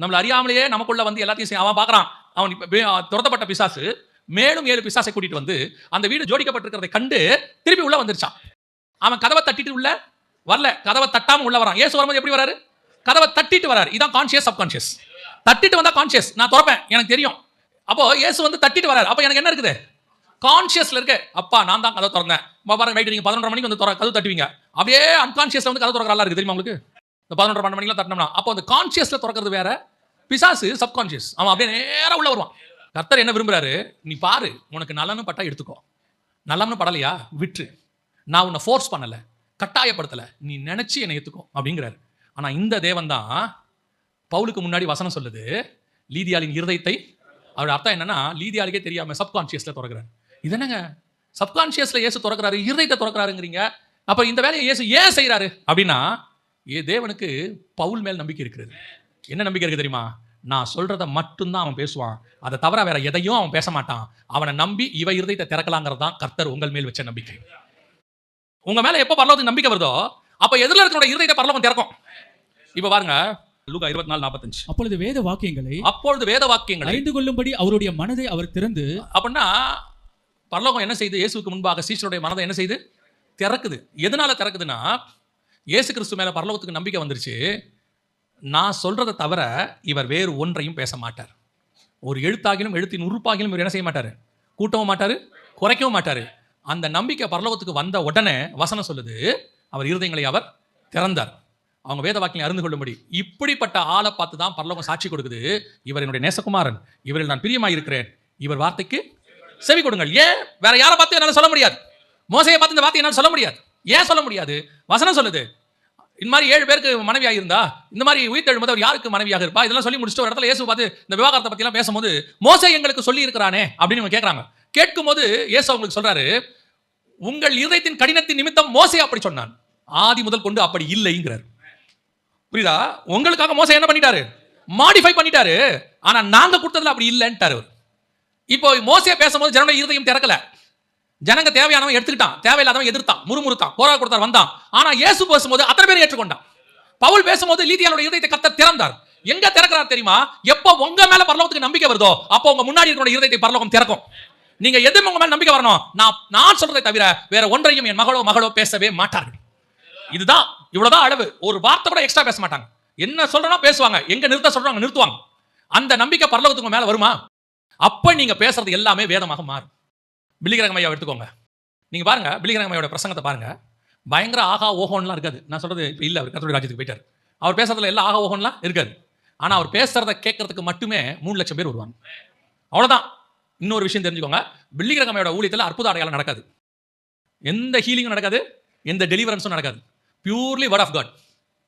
நம்மளை அறியாமலேயே நமக்குள்ள வந்து எல்லாத்தையும் அவன் பார்க்குறான். அவன் இப்போ துரத்தப்பட்ட பிசாசு. மேலும் ஏழு பிசாசை கூட்டிட்டு வந்து அந்த வீடு ஜோடிக்கப்பட்டிருக்கிறதை கண்டு திருப்பி உள்ள வந்துருச்சான். அவன் கதவை தட்டிட்டு உள்ள வரல. கதவை தட்டாம உள்ள வரான். ஏசு வரும்போது எப்படி வராரு? கதவை தட்டிட்டு வராரு. இதான் கான்ஷியஸ் சப்கான்ஷியஸ் தட்டிட்டு வந்தா கான்ஷியஸ் நான் திறப்பேன். எனக்கு தெரியும். அப்போ இயேசு வந்து தட்டிட்டு வராரு. அப்போ எனக்கு என்ன இருக்குது? கான்ஷியஸ்ல இருக்க அப்பா நான் தான் கதை திறந்தேன். அப்பா பாருங்க நைட்டு நீங்க பதினொன்றரை மணிக்கு வந்து திற தட்டுவீங்க. அப்படியே அன்கான்ஷியஸ்ல வந்து கதை திறக்கிற ஆளா இருக்கு. தெரியுமா உங்களுக்கு? இந்த பதினொன்றரை பன்னெண்டு மணிக்கெல்லாம் தட்டினோம்னா அப்போ அந்த கான்ஷியஸ்ல திறக்கிறது வேற பிசாசு சப்கான்ஷியஸ் அவன் அப்படியே நேராக உள்ள வருவான். கர்த்தர் என்ன விரும்புறாரு? நீ பாரு உனக்கு நலன்னு பட்டா எடுத்துக்கோ. நலம்னு படலையா? விட்டு நான் உன்னை ஃபோர்ஸ் பண்ணல கட்டாயப்படுத்தல. நீ நினைச்சு என்னை ஏற்றுக்கோ அப்படிங்கிறாரு. ஆனா இந்த தேவன் தான் பவுலுக்கு முன்னாடி வசனம் சொல்லுது. லீதியாளின் இருதயத்தை அவரோட அர்த்தம் என்னன்னா லீதியாளுக்கே தெரியாம சப்கான்ஷியஸ்ல திறக்கிறார். இது என்னங்க? சப்கான்ஷியஸ்ல இயேசு திறக்கிறாரு இருதயத்தை திறக்கிறாருங்கிறீங்க. அப்ப இந்த வேலையை இயேசு ஏன் செய்றாரு? அப்படின்னா ஏ தேவனுக்கு பவுல் மேல் நம்பிக்கை இருக்கிறது. என்ன நம்பிக்கை இருக்கு தெரியுமா? நான் சொல்றத மட்டும்தான் அவன் பேசுவான். அதை தவிர வேற எதையும் அவன் பேச மாட்டான். அவனை நம்பி இவ இருதயத்தை திறக்கலாங்கிறது தான் கர்த்தர் உங்கள் மேல் வச்ச நம்பிக்கை. உங்க மேல எப்போ பரலோகத்துக்கு நம்பிக்கை வருதோ அப்ப எதிரில் இருக்கிறோட இருதயத்தை பரலோகம் திறக்கும்? இப்ப பாருங்க லூகா இருபத்தி நாலு நாற்பத்தஞ்சு அப்பொழுது வேத வாக்கியங்களை அப்பொழுது வேத வாக்கியங்களை அறிந்து கொள்ளும்படி அவருடைய மனதை அவர் திறந்து அப்படின்னா பரலோகம் என்ன செய்து? இயேசுக்கு முன்பாக சீசருடைய மனதை என்ன செய்து? திறக்குது. எதனால் திறக்குதுன்னா இயேசு கிறிஸ்து மேலே பரலோகத்துக்கு நம்பிக்கை வந்துருச்சு. நான் சொல்கிறத தவிர இவர் வேறு ஒன்றையும் பேச மாட்டார். ஒரு எழுத்தாகிலும் எழுத்தின் உறுப்பாகிலும் இவர் என்ன செய்ய மாட்டார்? கூட்டவும் மாட்டார் குறைக்கவும் மாட்டார். அந்த நம்பிக்கை பரலோகத்துக்கு வந்த உடனே வசனம் சொல்லுது. அவர் இருதயங்களை அவர் திறந்தார். அவங்க வேத வாக்கியம் அறிந்து கொள்ளும்படி. இப்படிப்பட்ட ஆளை பார்த்து தான் பரலோகம் சாட்சி கொடுக்குது. இவர் என்னுடைய நேசகுமாரன். இவரில் நான் பிரியமாக இருக்கிறேன் இவர் வார்த்தைக்கு செவி கொடுங்கள். ஏன்? வேற யாரை பார்த்து என்னால் சொல்ல முடியாது? மோசையை பார்த்து இந்த வார்த்தை என்னால் சொல்ல முடியாது? ஏன் சொல்ல முடியாது? வசனம் சொல்லுது. இந்த மாதிரி ஏழு பேருக்கு மனைவியாக இருந்தா இந்த மாதிரி உயிர்த்தெழும்போது அவர் யாருக்கு மனைவியாக இருப்பா? இதெல்லாம் சொல்லி முடிச்சுட்டு ஒரு இடத்துல இயேசு பார்த்து இந்த விவாகரத்தை பற்றிலாம் பேசும்போது மோசை எங்களுக்கு சொல்லி இருக்கிறானே அப்படின்னு இவங்க கேட்குறாங்க கேட்கும்போது இயேசு அவங்களுக்கு சொல்றாரு உங்கள் இதயத்தின் கடினத்தின் நிமித்தம் மோசை அப்படி சொன்னான். ஆதி முதல் கொண்டு அப்படி இல்லைங்கிறார். புரியுதா? உங்களுக்காக மோசை என்ன பண்ணிட்டாரு? மாடிஃபை பண்ணிட்டாரு. ஆனா நாங்க கொடுத்ததுல அப்படி இல்லைன்ட்டாரு அவர். இப்போ மோசையை பேசும்போது ஜனங்களுடைய இருதயம் திறக்கல. ஜனங்க தேவையானவன் எடுத்துக்கிட்டான். தேவையில்லாதவன் எதிர்த்தான் முறுமுறுத்தான் போரா கொடுத்தார் வந்தான். ஆனா இயேசு பேசும்போது அத்தனை பேர் ஏற்றுக்கொண்டான். பவுல் பேசும்போது லீதியாளோட இருதயத்தை கத்த திறந்தார். எங்க திறக்கிறார் தெரியுமா? எப்போ உங்க மேல பரலோகத்துக்கு நம்பிக்கை வருதோ அப்போ உங்க முன்னாடி இருக்கிற இருதயத்தை பரலோகம் திறக்கும். நீங்க எது உங்க மேல நம்பிக்கை வரணும்? நான் நான் சொல்றதை தவிர வேற ஒன்றையும் என் மகளோ மகளோ பேசவே மாட்டார்கள். இதுதான் இவ்வளவுதான் அளவு. ஒரு வார்த்தை கூட எக்ஸ்ட்ரா பேச மாட்டாங்க. என்ன சொல்றனா பேசுவாங்க. எங்க நிறுத்த சொல்றாங்க நிறுத்துவாங்க. அந்த நம்பிக்கை பரலோகத்துக்கு மேல வருமா? அப்போ நீங்கள் பேசுறது எல்லாமே வேதமாக மாறும். பில்லிகிரகம் ஐயா எடுத்துக்கோங்க. நீங்கள் பாருங்க பில்லிகிரகம் ஐயாவோட பிரசங்கத்தை பாருங்க. பயங்கர ஆகா ஓஹோன்லாம் இருக்காது. நான் சொல்றது இப்போ இல்லை அவர் கத்தோடைய ராஜ்யத்துக்கு போயிட்டார். அவர் பேசுறதுல எல்லாம் ஆகா ஓஹோன்லாம் இருக்காது. ஆனால் அவர் பேசுறத கேட்கறதுக்கு மட்டுமே மூணு லட்சம் பேர் வருவாங்க. அவ்வளோதான் இன்னொரு விஷயம் தெரிஞ்சுக்கோங்க. பில்லிகிரகமையோட ஊழியத்தில் அற்புத அடையாளம் நடக்காது. எந்த ஹீலிங்கும் நடக்காது. எந்த டெலிவரன்ஸும் நடக்காது. பியூர்லி வேர்ட் ஆஃப் காட்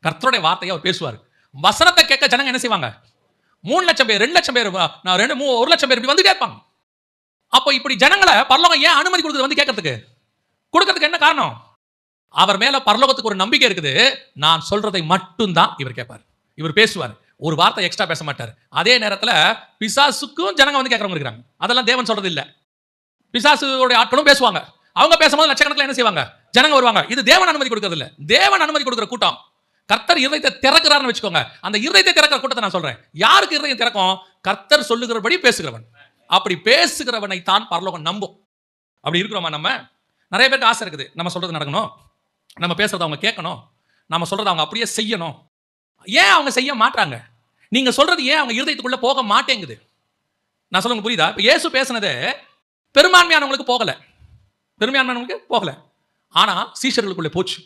கர்த்தருடைய வார்த்தையை அவர் பேசுவார். வசனத்தை கேட்க ஜனங்க என்ன செய்வாங்க? மூணு லட்சம் பேர் ரெண்டு லட்சம் பேர் நான் ரெண்டு மூ ஒரு லட்சம் பேர் இப்படி வந்துட்டே இருப்பாங்க அப்போ இப்படி ஜனங்களை பரலோகம் ஏன் அனுமதி கொடுக்குறது வந்து கேட்கறதுக்கு? கொடுக்கறதுக்கு என்ன காரணம்? அவர் மேல பரலோகத்துக்கு ஒரு நம்பிக்கை இருக்குது. நான் சொல்றதை மட்டும்தான் இவர் கேட்பார். இவர் பேசுவார். ஒரு வார்த்தை எக்ஸ்ட்ரா பேச மாட்டார். அதே நேரத்தில் பிசாசுக்கும் ஜனங்க வந்து கேட்கறவங்க இருக்கிறாங்க. அதெல்லாம் தேவன் சொல்றது இல்லை. பிசாசுடைய ஆட்களும் பேசுவாங்க. அவங்க பேசும்போது லட்சக்கணக்கில் என்ன செய்வாங்க? ஜனங்க வருவாங்க. இது தேவன் அனுமதி கொடுக்கறது இல்லை தேவன் அனுமதி கொடுக்குற கூட்டம். கர்த்தர் இருதயத்தை திறக்கிறார்னு வச்சுக்கோங்க. அந்த இருதயத்தை திறக்கிற கூட்டத்தை நான் சொல்றேன். யாருக்கு இருதயம் திறக்கும்? கர்த்தர் சொல்லுகிறபடி பேசுகிறவன். அப்படி பேசுகிறவனை தான் பரலோகம் நம்பும். அப்படி இருக்கிறோமா நம்ம? நிறைய பேருக்கு ஆசை இருக்குது. நம்ம சொல்றது நடக்கணும். நம்ம பேசுறத அவங்க கேட்கணும். நம்ம சொல்றதை அவங்க அப்படியே செய்யணும். ஏன் அவங்க செய்ய மாட்டாங்க? நீங்க சொல்றது ஏன் அவங்க இருதயத்துக்குள்ள போக மாட்டேங்குது? நான் சொல்லுங்க புரியுதா? இப்போ இயேசு பேசுனது பெரும்பான்மையானவங்களுக்கு போகலை. பெரும்பான்மையானவங்களுக்கு போகலை. ஆனால் சீஷர்களுக்குள்ளே போச்சு.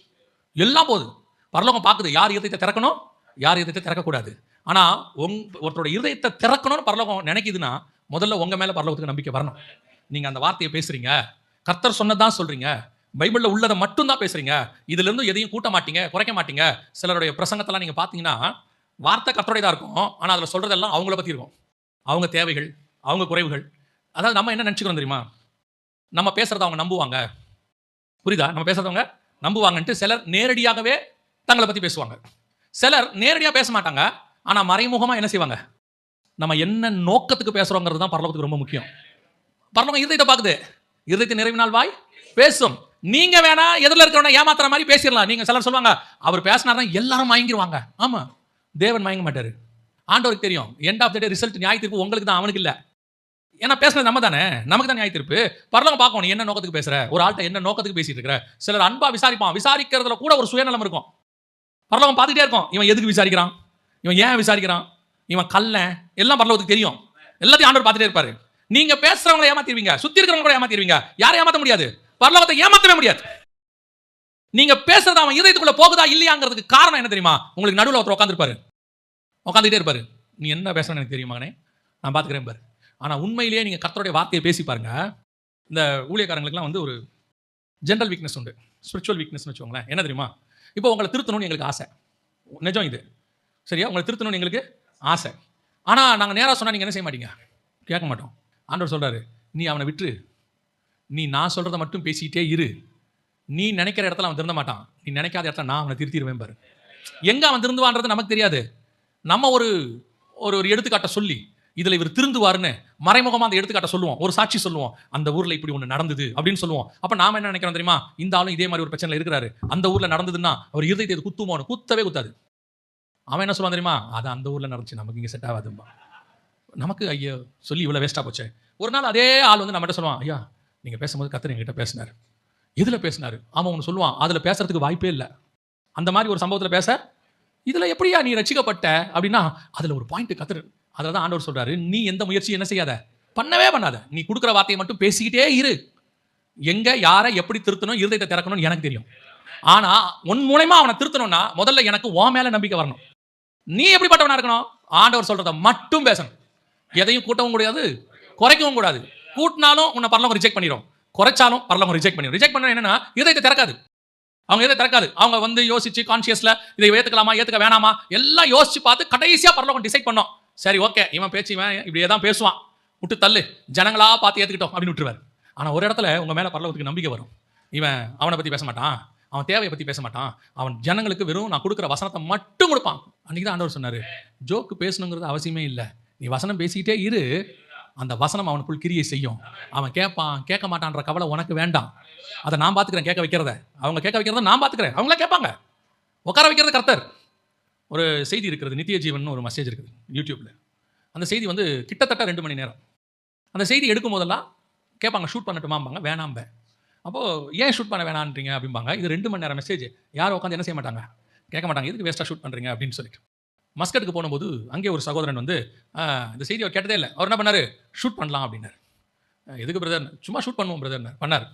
எல்லாம் போகுது. பரலோகம் பார்க்குது. யார் இருதயத்தை திறக்கணும்? யார் இருதயத்தை திறக்கக்கூடாது. ஆனால் உங் ஒருத்தரோட இருதயத்தை திறக்கணும்னு பரலோகம் நினைக்குதுன்னா முதல்ல உங்கள் மேலே பரலோகத்துக்கு நம்பிக்கை வரணும். நீங்கள் அந்த வார்த்தையை பேசுகிறீங்க கர்த்தர் சொன்னதான் சொல்கிறீங்க பைபிளில் உள்ளதை மட்டும்தான் பேசுகிறீங்க இதுலேருந்து எதையும் கூட்ட மாட்டீங்க குறைக்க மாட்டீங்க. சிலருடைய பிரசங்கத்தெல்லாம் நீங்கள் பார்த்தீங்கன்னா வார்த்தை கர்த்தருடையதா இருக்கும். ஆனால் அதில் சொல்கிறதெல்லாம் அவங்கள பற்றி இருக்கும். அவங்க தேவைகள் அவங்க குறைவுகள். அதாவது நம்ம என்ன நினச்சிக்கிறோம் தெரியுமா? நம்ம பேசுகிறத அவங்க நம்புவாங்க. புரியுதா? நம்ம பேசுகிறதவங்க நம்புவாங்கன்ட்டு சிலர் நேரடியாகவே தங்களை பற்றி பேசுவாங்க. சிலர் நேரடியாக பேச மாட்டாங்க. ஆனால் மறைமுகமாக என்ன செய்வாங்க? நம்ம என்ன நோக்கத்துக்கு பேசுகிறோங்கிறது தான் பரலோகத்துக்கு ரொம்ப முக்கியம். பரலோகம் இருதயத்தை பார்க்குது இருதயத்தை நிறைவினால் வாய் பேசும். நீங்க வேணா எதிரில் இருக்கிறவன ஏமாத்துற மாதிரி பேசிடலாம். நீங்க சிலர் சொல்லுவாங்க அவர் பேசினார்னா எல்லாரும் மயங்கிடுவாங்க ஆமா. தேவன் மயங்க மாட்டாரு. ஆண்டவருக்கு தெரியும். End of the day result நியாய தீர்ப்பு உங்களுக்கு தான் அவனுக்கு இல்லை. ஏன்னா பேசுனது நம்ம தானே. நமக்கு தான் நியாய தீர்ப்பு. பரலோகம் பார்க்கணும் என்ன நோக்கத்துக்கு பேசுற? ஒரு ஆள்கிட்ட என்ன நோக்கத்துக்கு பேசிட்டு இருக்கிற? சிலர் அன்பா விசாரிப்பான். விசாரிக்கிறதுல கூட ஒரு சுயநலம் இருக்கும். பரலோகம் பார்த்துட்டே இருக்கும். இவன் எதுக்கு விசாரிக்கிறான்? இவன் ஏன் விசாரிக்கிறான்? இவன் கல்ல எல்லாம் பரலோகத்துக்கு தெரியும். எல்லாத்தையும் ஆண்டவர் பார்த்துட்டே இருப்பாரு. நீங்க பேசுறவங்களை ஏமாத்திருவீங்க. சுத்தி இருக்கிறவங்க கூட ஏமாத்திருவீங்க. யாரை ஏமாத்த முடியாது. பரலோகத்தை ஏமாத்தவே முடியாது. நீங்க பேசுறது அவன் இதயத்துக்குள்ள போகுதா இல்லையாங்கிறதுக்கு காரணம் என்ன தெரியுமா? உங்களுக்கு நடுவில் ஒருத்தர் உட்காந்துருப்பாரு உட்காந்துட்டே இருப்பாரு. நீ என்ன பேசணும் எனக்கு தெரியும் நான் பார்த்துக்கிறேன் பாரு. ஆனா உண்மையிலேயே நீங்க கத்தருடைய வார்த்தையை பேசி பாருங்க. இந்த ஊழியக்காரங்களுக்குலாம் வந்து ஒரு ஜென்ரல் வீக்னஸ் உண்டு. ஸ்பிரிச்சுவல் வீக்னஸ்னு வச்சுக்கோங்களேன். என்ன தெரியுமா? இப்போ உங்களை திருத்தணும்னு எங்களுக்கு ஆசை. நிஜம் இது. சரியா? உங்களை திருத்தணும்னு எங்களுக்கு ஆசை. ஆனால் நாங்கள் நேராக சொன்னால் நீங்கள் என்ன செய்ய மாட்டீங்க? கேட்க மாட்டோம். ஆண்டவர் சொல்கிறாரு நீ அவனை விட்டுரு. நீ நான் சொல்கிறத மட்டும் பேசிக்கிட்டே இரு. நீ நினைக்கிற இடத்துல அவன் திருந்த மாட்டான். நீ நினைக்காத இடத்துல நான் அவனை திருத்திடுவேன் பாரு. எங்கே அவன் திருந்துவான்றது நமக்கு தெரியாது. நம்ம ஒரு ஒரு ஒரு சொல்லி இதில் இவர் திருந்துவாருன்னு மறைமுகமாக அந்த எடுத்துக்காட்ட சொல்லுவோம். ஒரு சாட்சி சொல்லுவோம். அந்த ஊரில் இப்படி ஒன்று நடந்தது அப்படின்னு சொல்லுவோம். அப்போ நாம என்ன நினைக்கிறோம் தெரியுமா? இந்த ஆளும் இதே மாதிரி ஒரு பிரச்சனை இருக்கிறாரு. அந்த ஊரில் நடந்ததுன்னா அவர் இருதயத்தை இது குத்தவே குத்தாது. அவன் என்ன சொல்லுவான் தெரியுமா? அது அந்த ஊரில் நடந்துச்சு. நமக்கு இங்கே செட் ஆகாதும்பா நமக்கு ஐயோ சொல்லி இவ்வளோ வேஸ்ட்டாக போச்சே. ஒரு நாள் அதே ஆள் வந்து நம்மகிட்ட சொல்லுவான் ஐயா நீங்கள் பேசும்போது கத்தர் என்கிட்ட பேசினார். இதில் பேசினார்? அவன் ஒன்று சொல்லுவான். அதில் பேசுறதுக்கு வாய்ப்பே இல்லை. அந்த மாதிரி ஒரு சம்பவத்தில் பேச இதில் எப்படியா நீ ரசிக்கப்பட்ட? அப்படின்னா அதில் ஒரு பாயிண்ட் கத்துரு அதில் தான் ஆண்டவர் சொல்கிறாரு நீ எந்த முயற்சியும் என்ன செய்யாத. பண்ணவே பண்ணாத. நீ கொடுக்குற வார்த்தையை மட்டும் பேசிக்கிட்டே இரு. எங்கே யாரை எப்படி திருத்தணும் இருதயத்தை திறக்கணும்னு எனக்கு தெரியும். ஆனால் உன் மூலயமா அவனை திருத்தணும்னா முதல்ல எனக்கு ஓ மேலே நம்பிக்கை வரணும். நீ எப்படிப்பட்டவனா இருக்கணும்? ஆண்டவர் சொல்கிறத மட்டும் பேசணும். எதையும் கூட்டவும் கூடாது குறைக்கவும் கூடாது. கூட்டினாலும் உன்னை பரலவங்க ரிஜெக்ட் பண்ணிடும் குறைச்சாலும் பரலவங்க ரிஜெக்ட் பண்ணிடும் ரிஜெக்ட் பண்ண என்னன்னா இதயத்தை திறக்காது. அவங்க இதை திறக்காது. அவங்க வந்து யோசிச்சு கான்சியஸில் இதை ஏற்றுக்கலாமா ஏற்றுக்க வேணாமா? எல்லாம் யோசிச்சு பார்த்து கடைசியாக பரலவங்க டிசைட் பண்ணோம். சரி ஓகே இவன் பேச்சு இவன் இப்படியே தான் பேசுவான். விட்டு தள்ளு. ஜனங்களா பார்த்து ஏற்றுக்கிட்டோம் அப்படின்னு விட்டுருவார். ஆனால் ஒரு இடத்துல உங்கள் மேலே பரலவத்துக்கு நம்பிக்கை வரும். இவன் அவனை பற்றி பேச மாட்டான். அவன் தேவையை பற்றி பேச மாட்டான். அவன் ஜனங்களுக்கு வெறும் நான் கொடுக்குற வசனத்தை மட்டும் கொடுப்பான். அன்றைக்கி தான் ஆண்டவர் சொன்னார் ஜோக்கு பேசணுங்கிறது அவசியமே இல்லை. நீ வசனம் பேசிக்கிட்டே இரு. அந்த வசனம் அவனுக்குள் கிரியை செய்யும். அவன் கேட்பான் கேட்க மாட்டான்ற கவலை உனக்கு வேண்டாம். அதை நான் பார்த்துக்கிறேன் கேட்க வைக்கிறத. அவங்க கேட்க வைக்கிறத நான் பார்த்துக்கிறேன் அவங்களே கேட்பாங்க. உட்கார வைக்கிறது கர்த்தர். ஒரு செய்தி இருக்கிறது நித்திய ஜீவன் ஒரு மெசேஜ் இருக்குது யூடியூப்பில் அந்த செய்தி வந்து கிட்டத்தட்ட ரெண்டு மணி நேரம். அந்த செய்தி எடுக்கும் போதெல்லாம் கேட்பாங்க ஷூட் பண்ணட்டுமாம்பாங்க வேணாம்ப. அப்போது ஏன் ஷூட் பண்ண வேணான்றீங்க? அப்படிம்பாங்க. இது ரெண்டு மணி நேரம் மெசேஜ் யாரும் உட்காந்து என்ன செய்ய மாட்டாங்க? கேட்க மாட்டாங்க. எதுக்கு வேஸ்ட்டாக ஷூட் பண்ணுறீங்க அப்படின்னு சொல்லிட்டு. மஸ்கட்டுக்கு போகும்போது அங்கே ஒரு சகோதரன் வந்து இந்த செய்தி அவர் கேட்டதே இல்லை. அவர் என்ன பண்ணார்? ஷூட் பண்ணலாம் அப்படின்னார். எதுக்கு பிரதர் சும்மா ஷூட் பண்ணுவோம் பிரதர் பண்ணார்.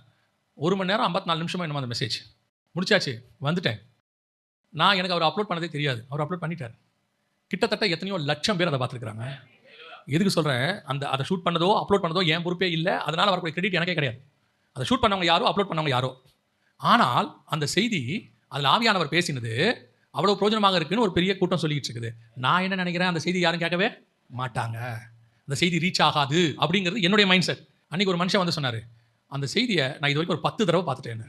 ஒரு மணி நேரம் ஐம்பத்தி நாலு நிமிஷமாக என்னமோ அந்த மெசேஜ் முடிச்சாச்சு. வந்துட்டேன். நான் எனக்கு அவர் அப்லோட் பண்ணதே தெரியாது. அவர் அப்லோட் பண்ணிட்டார். கிட்டத்தட்ட எத்தனையோ லட்சம் பேர் அதை பார்த்துருக்குறாங்க. எதுக்கு சொல்கிறேன் அந்த அதை ஷூட் பண்ணதோ அப்லோட் பண்ணதோ என் பொறுப்பே இல்லை. அதனால் வரக்கூடிய கிரெடிட் எனக்கே கிடையாது. அதை ஷூட் பண்ணவங்க யாரோ அப்லோட் பண்ணவங்க யாரோ. ஆனால் அந்த செய்தி அதில் ஆவியானவர் பேசினது அவ்வளோ பிரோஜனமாக இருக்குன்னு ஒரு பெரிய கூட்டம் சொல்லிக்கிட்டு இருக்குது. நான் என்ன நினைக்கிறேன்? அந்த செய்தி யாரும் கேட்கவே மாட்டாங்க. அந்த செய்தி ரீச் ஆகாது அப்படிங்கிறது என்னுடைய மைண்ட் செட் அன்றைக்கி ஒரு மனுஷன் வந்து சொன்னார் அந்த செய்தியை நான் இது வரைக்கும் ஒரு பத்து தடவை பார்த்துட்டேன்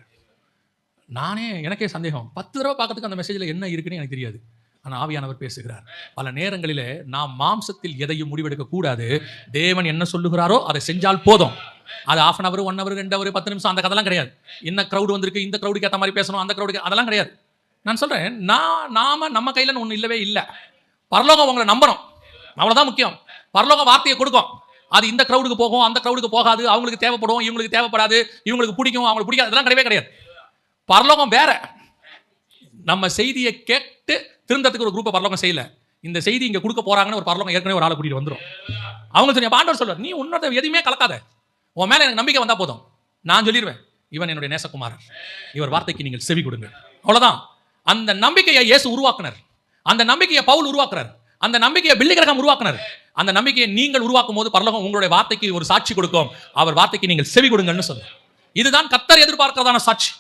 நானே எனக்கே சந்தேகம். பத்து தடவை பார்க்கறதுக்கு அந்த மெசேஜில் என்ன இருக்குன்னு எனக்கு தெரியாது. ஆனால் ஆவியானவர் பேசுகிறார். பல நேரங்களிலே நாம் மாம்சத்தில் எதையும் முடிவெடுக்க கூடாது. தேவன் என்ன சொல்லுகிறாரோ அதை செஞ்சால் போதும். அது half an hour one hour ரெண்டு ஹவர் பத்து நிமிஷம் அந்த கதெல்லாம் கிடையாது. என்ன க்ரௌடு வந்திருக்கு இந்த க்ரௌடுக்கு ஏற்ற மாதிரி பேசணும் அந்த க்ரௌடுக்கு அதெல்லாம் கிடையாது. நான் சொல்கிறேன் நான் நாம நம்ம கையில் ஒன்று இல்லவே இல்லை. பரலோகம் உங்களை நம்பணும் அவ்வளோதான் முக்கியம். பரலோகம் வார்த்தையை கொடுக்கும். அது இந்த க்ரௌடுக்கு போகும் அந்த க்ரௌடுக்கு போகாது. அவங்களுக்கு தேவைப்படும் இவங்களுக்கு தேவைப்படாது. இவங்களுக்கு பிடிக்கும் அவங்களுக்கு பிடிக்காது. அதெல்லாம் கிடையவே கிடையாது. பரலோகம் வேற. நம்ம செய்தியை கேட்டு திருந்தத்துக்கு ஒரு குரூப்பை பரலோகம் செய்யல. இந்த செய்தி இங்க கொடுக்க போறாங்கன்னு ஒரு பரலோகம் ஏற்கனவே ஒரு ஆளை கூட்டிட்டு வந்துரும். அவங்க சொன்ன பாண்டவர் சொல்லுவார் நீ உன்னோட எதுவுமே கலக்காத. உன் மேல எனக்கு நம்பிக்கை வந்தா போதும். நான் சொல்லிடுவேன் இவன் என்னுடைய நேசகுமாரர். இவர் வார்த்தைக்கு நீங்கள் செவி கொடுங்க. அவ்வளவுதான். அந்த நம்பிக்கையை இயேசு உருவாக்குனர். அந்த நம்பிக்கையை பவுல் உருவாக்குறார். அந்த நம்பிக்கையை பில்லிகிரகம் உருவாக்குனர். அந்த நம்பிக்கையை நீங்கள் உருவாக்கும் போது பரலோகம் உங்களுடைய வார்த்தைக்கு ஒரு சாட்சி கொடுக்கும். அவர் வார்த்தைக்கு நீங்கள் செவி கொடுங்கன்னு சொல்லுங்க இதுதான் கத்தர் எதிர்பார்க்கிறதான சாட்சி.